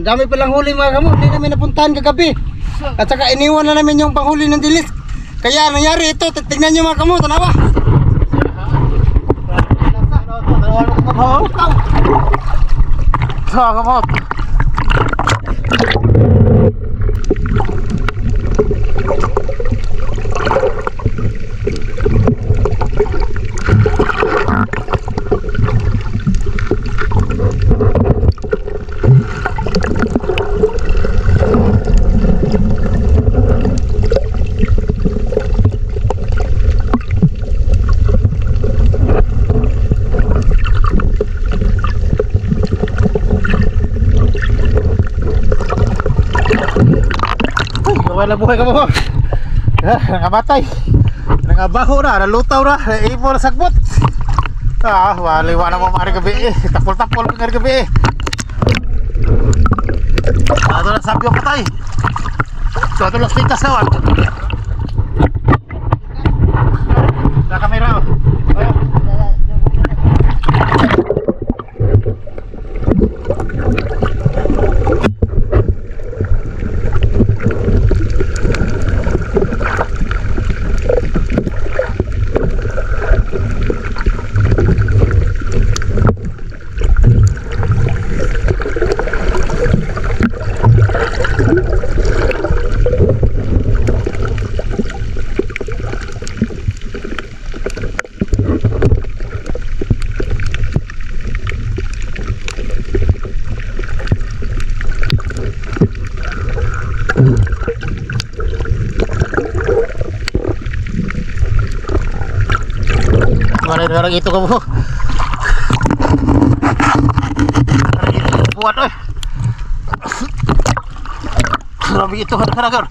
Ang dami palang huli mga kamo. Hindi namin napuntahan kagabi. At saka iniwan na namin yung panghuli ng dilis. Kaya nangyari ito. Tignan nyo mga kamo. Tanawa. Oo. Sa kamot. Buhay na buhay ka mo. Ah, nangamatay. Nangabaho na, nalutaw na, naibol na sagbot. Ah, waliwa na mo mari gabi eh. Tapol-tapol mo ngari gabi eh. Ato na sabi yung patay. So, ato lang stikas kawan. Orang itu kamu? Buat oi. Itu ada kadang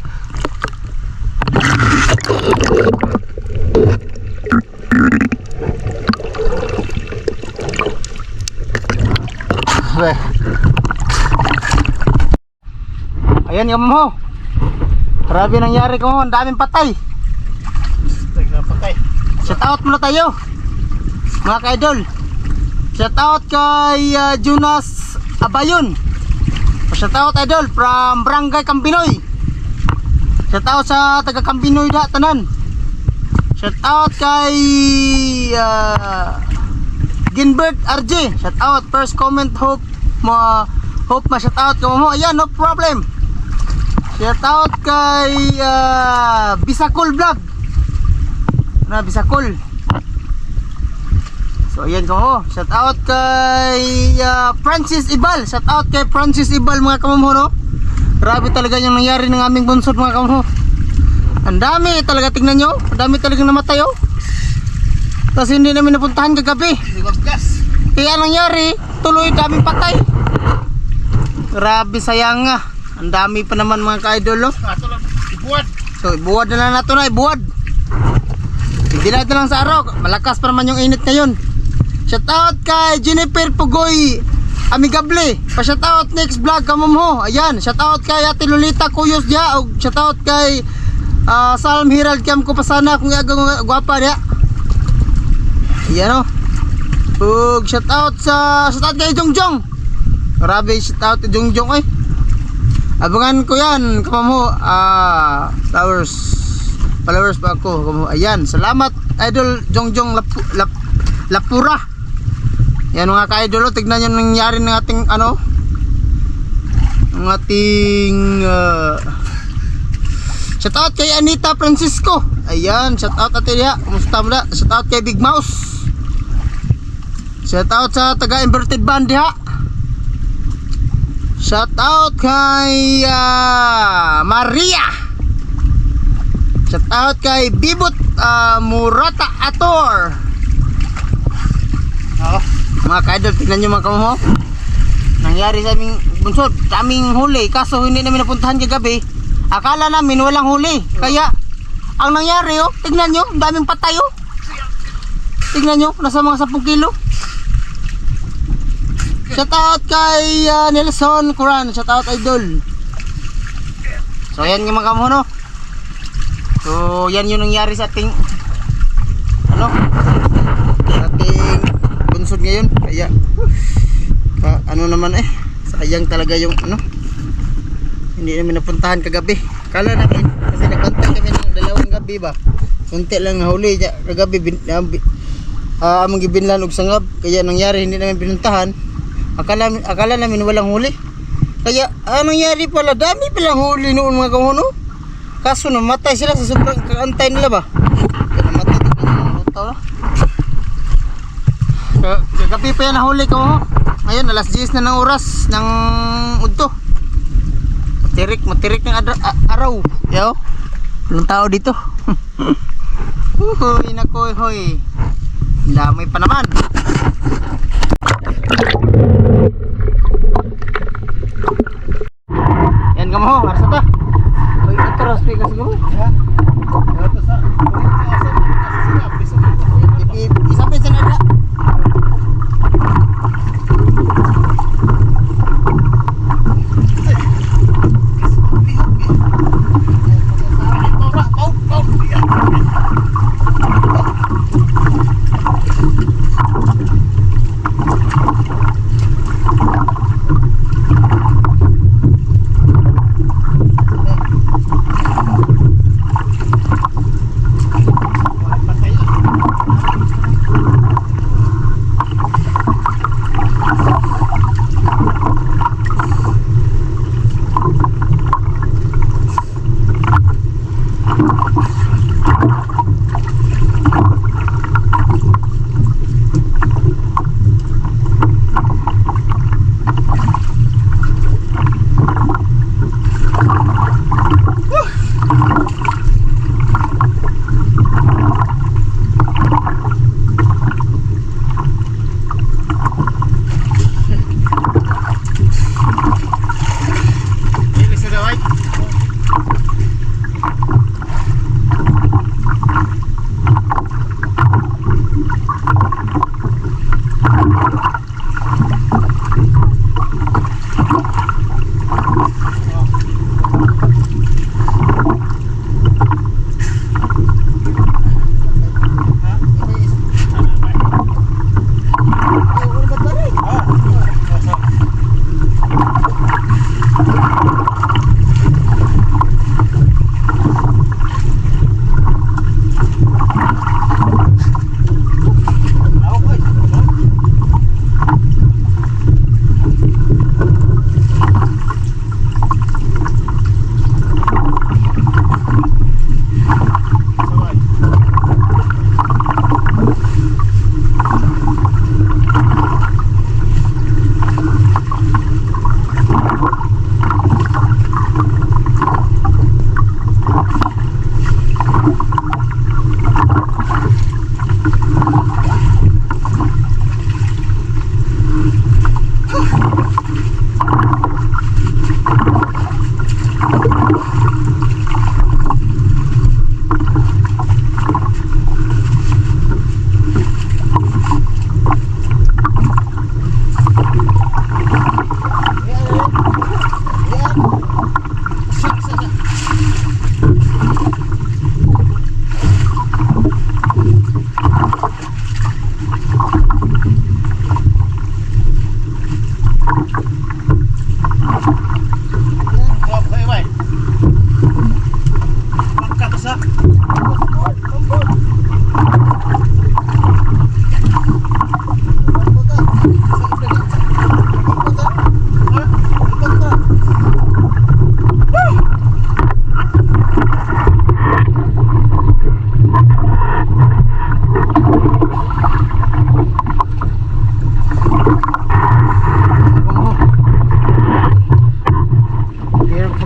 Weh. Ayan yung mo. Grabe nangyari ko mo, ang daming patay. patay. Shout out muna tayo. Mga ka-idol. Shout out kay uh, Jonas Abayon. Shout out idol from Barangay Kambinoy. Shout out sa taga Kambinoy da tanan. Shout out kay uh, Ginbert RJ. Shout out first comment hope mo hope ma shout out ka mo. Ayan no problem. Shout out kay uh, Bisakol Vlog na Bisakol. So ayan ko ho. Shout out kay uh, Francis Ibal. Shout out kay Francis Ibal mga kamamho no. Grabe talaga yung nangyari ng aming bunsod mga kamamho. Ang dami talaga tingnan nyo. Ang dami talaga namatay oh. Kasi hindi namin napuntahan kagabi. Kaya nangyari, tuloy daming patay. Grabe sayang nga. Ang dami pa naman mga ka-idol oh. Ibuat. So, ibuwad na lang nato na, ibuwad. Hindi natin lang sa araw. Malakas pa naman yung init ngayon. Shout out kay Jennifer Pugoy Amigable. Pa shout out next vlog kamom ho. Ayan, shout out kay Ate Lolita Kuyos dia og shout out kay ah, Salm Herald Cam ko pasana kung agang gwapa dia. Ayan oh. Ug shout out sa shout out kay Jongjong. Grabe shout out kay Jongjong eh. Abangan ko yan, kamamo, ah, flowers, followers pa ako, ayan, salamat, idol, Jongjong Lap, Lap, Lapura, yan mga ka-idol, oh, tignan nyo nangyari ng ating, ano, ng ating, uh, shout out kay Anita Francisco, ayan, shout out ate Lia, kumusta mo na, shout out kay Big Mouse, shout out sa taga Inverted Band diha, Shout out kay ah, Maria. Shout out kay Bibot ah, Murata Ator. Oo. Mga kaidol, tingnan nyo mga kamuho. Nangyari sa aming bunsod, aming huli. Kaso hindi namin napuntahan kagabi. Akala namin walang huli. Kaya, ang nangyari oh, tignan nyo, daming patay oh. Tignan nyo, nasa mga 10 kilo. Shout out kay ah, Nelson Curan. Shout out idol. So yan yung mga kamuno. So yan yung nangyari sa ating ano? Bunsod ngayon. Kaya ka, ano naman eh. Sayang talaga yung ano. Hindi namin napuntahan kagabi. Kala namin kasi nagbantay kami ng dalawang gabi ba. Kunti lang dya kagabi bin, ah, bi- ah, among gibinlan og sangab kaya nangyari hindi namin pinuntahan. Akala akala namin walang huli. Kaya anong nangyari pala dami palang huli noon mga kahono. Kaso namatay sila sa sobrang kaantay nila ba. Kaya namatay din yung tao na. Ka- Kagabi pa yan nahuli ko. Ngayon alas 10 na ng oras ng udto. Matirik, matirik ng araw. Yo. Walang tao dito. Uhoy, nakoy, hoy. Damay pa naman. Yan ka mo, arsa ta. Hoy, ito ras ka siguro.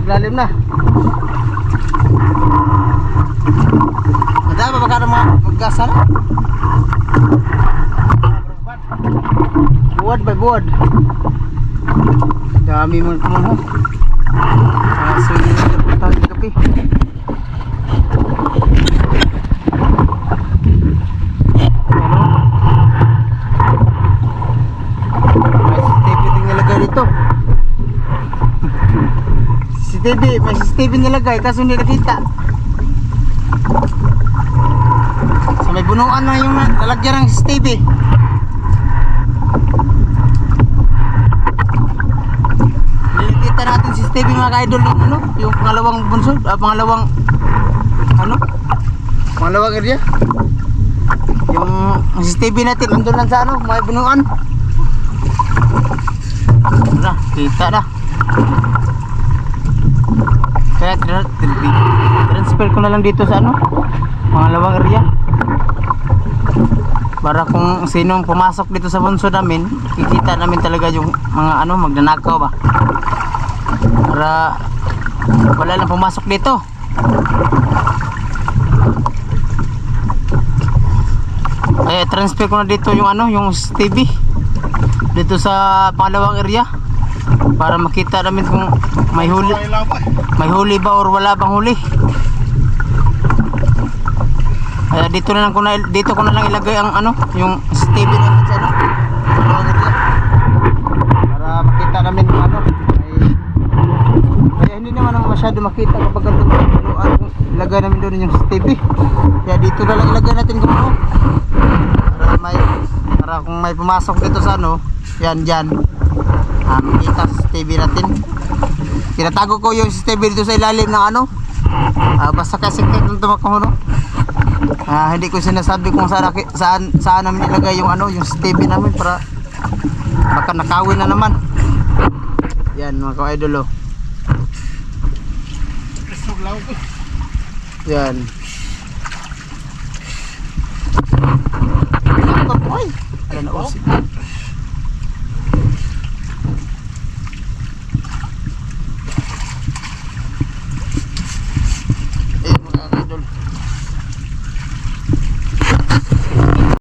Hirap paglalim na. Madami ba kada mga maggasa na? Buwad by buwad. Dami mga kumuho. Kaso yun napuntahan ng kape. CCTV, may CCTV nilagay kaso hindi nakita. Sa may bunuan na yung lalagyan ng CCTV. Nilikita natin CCTV mga ka-idol yung ano, yung pangalawang bunsod, ah, pangalawang ano? Pangalawang area. Yung CCTV natin andun lang sa ano, may bunuan. Na, kita na. Kaya tra- tra- transfer ko na lang dito sa ano, pangalawang area. Para kung sinong pumasok dito sa bunso namin, kikita namin talaga yung mga ano, magnanakaw ba. Para wala lang pumasok dito. Kaya transfer ko na dito yung ano, yung TV. Dito sa pangalawang area. Para makita namin kung may huli, may huli ba or wala bang huli. Kaya dito na lang ko na dito ko na lang ilagay ang ano, yung namin sa ano. Para makita namin kung ano, kaya hindi naman naman masyado makita kapag ganito ano, ilagay namin doon yung TV. Kaya dito na lang ilagay natin kung ano. Para may para kung may pumasok dito sa ano, yan diyan. Makita sa TV natin. Tinatago ko yung TV dito sa ilalim ng ano. Ah, basta kasi nung tumakbo no. Ah, hindi ko sinasabi kung saan saan saan namin ilagay yung ano, yung TV namin para baka nakawin na naman. Yan mga ka-idol oh. Yan. Ay, ano na, oh.